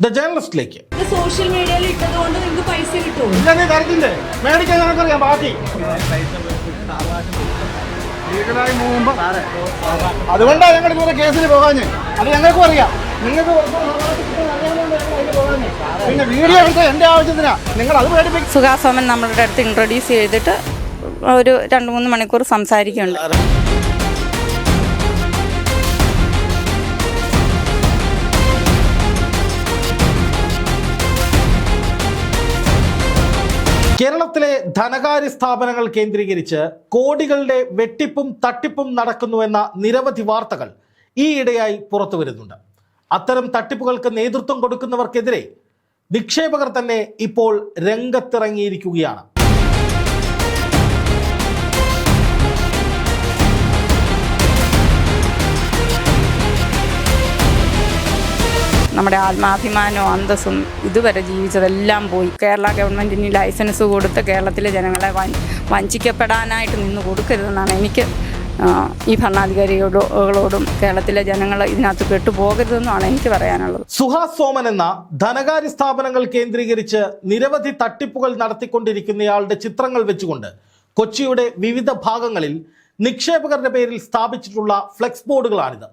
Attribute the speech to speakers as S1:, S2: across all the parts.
S1: The ജേർണലിസ്റ്റിലേക്ക്
S2: social മീഡിയയിൽ ഇട്ടതുകൊണ്ട് നിങ്ങൾക്ക് പൈസ
S1: കിട്ടും തരത്തില്ലേ മേടിക്കാൻ ഞങ്ങൾക്കറിയാം ബാക്കി. അതുകൊണ്ടാണ് ഞങ്ങൾ ഇതുവരെ കേസിൽ പോകാഞ്ഞ്. അത് ഞങ്ങൾക്കും അറിയാം. നിങ്ങൾക്ക്. പിന്നെ വീഡിയോ എടുത്ത എന്റെ ആവശ്യത്തിനാ. നിങ്ങൾ അത് പേടിപ്പിക്കും
S3: സുഖാസോമൻ നമ്മളുടെ അടുത്ത് ഇൻട്രൊഡ്യൂസ് ചെയ്തിട്ട് ഒരു രണ്ട് മൂന്ന് മണിക്കൂർ സംസാരിക്കുന്നുണ്ട്.
S1: കേരളത്തിലെ ധനകാര്യ സ്ഥാപനങ്ങൾ കേന്ദ്രീകരിച്ച് കോടികളുടെ വെട്ടിപ്പും തട്ടിപ്പും നടക്കുന്നുവെന്ന നിരവധി വാർത്തകൾ ഈയിടെയായി പുറത്തു വരുന്നുണ്ട്. അത്തരം തട്ടിപ്പുകൾക്ക് നേതൃത്വം കൊടുക്കുന്നവർക്കെതിരെ നിക്ഷേപകർ തന്നെ ഇപ്പോൾ രംഗത്തിറങ്ങിയിരിക്കുകയാണ്.
S3: നമ്മുടെ ആത്മാഭിമാനവും അന്തസ്സും ഇതുവരെ ജീവിച്ചതെല്ലാം പോയി. കേരള ഗവൺമെന്റിന് ലൈസൻസ് കൊടുത്ത് കേരളത്തിലെ ജനങ്ങളെ വഞ്ചിക്കപ്പെടാനായിട്ട് നിന്ന് കൊടുക്കരുതെന്നാണ് എനിക്ക് ഈ ഭരണാധികാരികളോടും കേരളത്തിലെ ജനങ്ങൾ ഇതിനകത്ത് പെട്ടുപോകരുതെന്നാണ് എനിക്ക് പറയാനുള്ളത്.
S1: സുഹാസ് സോമൻ എന്ന ധനകാര്യ സ്ഥാപനങ്ങൾ കേന്ദ്രീകരിച്ച് നിരവധി തട്ടിപ്പുകൾ നടത്തിക്കൊണ്ടിരിക്കുന്നയാളുടെ ചിത്രങ്ങൾ വെച്ചുകൊണ്ട് കൊച്ചിയുടെ വിവിധ ഭാഗങ്ങളിൽ നിക്ഷേപകരുടെ പേരിൽ സ്ഥാപിച്ചിട്ടുള്ള ഫ്ലെക്സ് ബോർഡുകളാണിത്.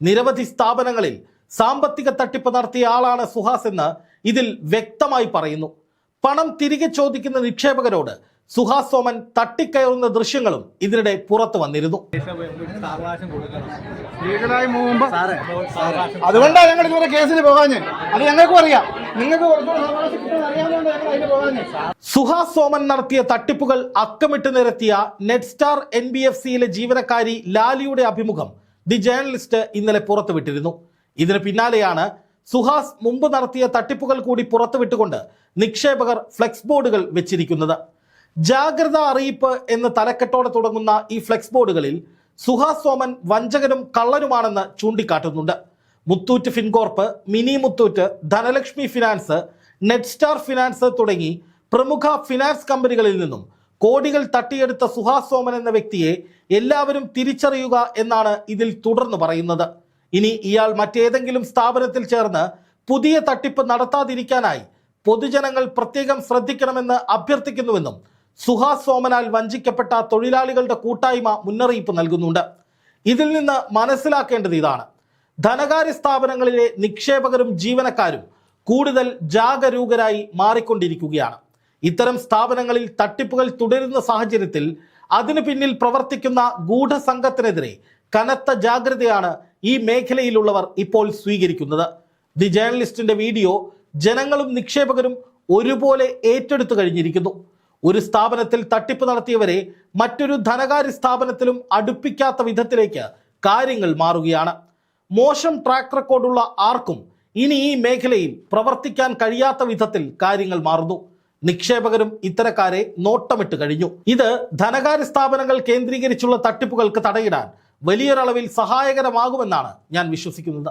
S1: നിരവധി സ്ഥാപനങ്ങളിൽ സാമ്പത്തിക തട്ടിപ്പ് നടത്തിയ ആളാണ് സുഹാസ് എന്ന് ഇതിൽ വ്യക്തമായി പറയുന്നു. പണം തിരികെ ചോദിക്കുന്ന നിക്ഷേപകരോട് സുഹാസ് സോമൻ തട്ടിക്കയറുന്ന ദൃശ്യങ്ങളും ഇതിനിടെ പുറത്തു വന്നിരുന്നു. അതുകൊണ്ടാണ് ഞങ്ങൾ ഇതുവരെ കേസിന് പോകാഞ്ഞ് അത് ഞങ്ങൾക്കും അറിയാം. നിങ്ങൾക്ക് സുഹാസ് സോമൻ നടത്തിയ തട്ടിപ്പുകൾ അക്കമിട്ട് നിരത്തിയ net star N B F സിയിലെ ജീവനക്കാരി ലാലിയുടെ അഭിമുഖം ദി ജേർണലിസ്റ്റ് ഇന്നലെ പുറത്തുവിട്ടിരുന്നു. ഇതിന് പിന്നാലെയാണ് സുഹാസ് മുമ്പ് നടത്തിയ തട്ടിപ്പുകൾ കൂടി പുറത്തുവിട്ടുകൊണ്ട് നിക്ഷേപകർ ഫ്ലെക്സ് ബോർഡുകൾ വെച്ചിരിക്കുന്നത്. ജാഗ്രത അറിയിപ്പ് എന്ന തലക്കെട്ടോടെ തുടങ്ങുന്ന ഈ ഫ്ലെക്സ് ബോർഡുകളിൽ സുഹാസ് സോമൻ വഞ്ചകനും കള്ളനുമാണെന്ന് ചൂണ്ടിക്കാട്ടുന്നുണ്ട്. Muthoot Fincorp mini Muthoot Dhanalakshmi finance net star finance തുടങ്ങി പ്രമുഖ ഫിനാൻസ് കമ്പനികളിൽ നിന്നും കോടികൾ തട്ടിയെടുത്ത സുഹാസ് സോമൻ എന്ന വ്യക്തിയെ എല്ലാവരും തിരിച്ചറിയുക എന്നാണ് ഇതിൽ തുടർന്ന് പറയുന്നത്. ഇനി ഇയാൾ മറ്റേതെങ്കിലും സ്ഥാപനത്തിൽ ചേർന്ന് പുതിയ തട്ടിപ്പ് നടത്താതിരിക്കാനായി പൊതുജനങ്ങൾ പ്രത്യേകം ശ്രദ്ധിക്കണമെന്ന് അഭ്യർത്ഥിക്കുന്നുവെന്നും സുഹാസ് സോമനാൽ വഞ്ചിക്കപ്പെട്ട തൊഴിലാളികളുടെ കൂട്ടായ്മ മുന്നറിയിപ്പ് നൽകുന്നുണ്ട്. ഇതിൽ നിന്ന് മനസ്സിലാക്കേണ്ടത് ഇതാണ്. ധനകാര്യ സ്ഥാപനങ്ങളിലെ നിക്ഷേപകരും ജീവനക്കാരും കൂടുതൽ ജാഗരൂകരായി മാറിക്കൊണ്ടിരിക്കുകയാണ്. ഇത്തരം സ്ഥാപനങ്ങളിൽ തട്ടിപ്പുകൾ തുടരുന്ന സാഹചര്യത്തിൽ അതിനു പിന്നിൽ പ്രവർത്തിക്കുന്ന ഗൂഢസംഘത്തിനെതിരെ കനത്ത ജാഗ്രതയാണ് ഈ മേഖലയിലുള്ളവർ ഇപ്പോൾ സ്വീകരിക്കുന്നത്. ദി ജേർണലിസ്റ്റിന്റെ വീഡിയോ ജനങ്ങളും നിക്ഷേപകരും ഒരുപോലെ ഏറ്റെടുത്തു കഴിഞ്ഞിരിക്കുന്നു. ഒരു സ്ഥാപനത്തിൽ തട്ടിപ്പ് നടത്തിയവരെ മറ്റൊരു ധനകാര്യ സ്ഥാപനത്തിലും അടുപ്പിക്കാത്ത വിധത്തിലേക്ക് കാര്യങ്ങൾ മാറുകയാണ്. മോശം ട്രാക്ക് റെക്കോർഡുള്ള ആർക്കും ഇനി ഈ മേഖലയിൽ പ്രവർത്തിക്കാൻ കഴിയാത്ത വിധത്തിൽ കാര്യങ്ങൾ മാറുന്നു. നിക്ഷേപകരും ഇത്തരക്കാരെ നോട്ടമിട്ട് കഴിഞ്ഞു. ഇത് ധനകാര്യ സ്ഥാപനങ്ങൾ കേന്ദ്രീകരിച്ചുള്ള തട്ടിപ്പുകൾക്ക് തടയിടാൻ വലിയൊരളവിൽ സഹായകരമാകുമെന്നാണ് ഞാൻ വിശ്വസിക്കുന്നത്.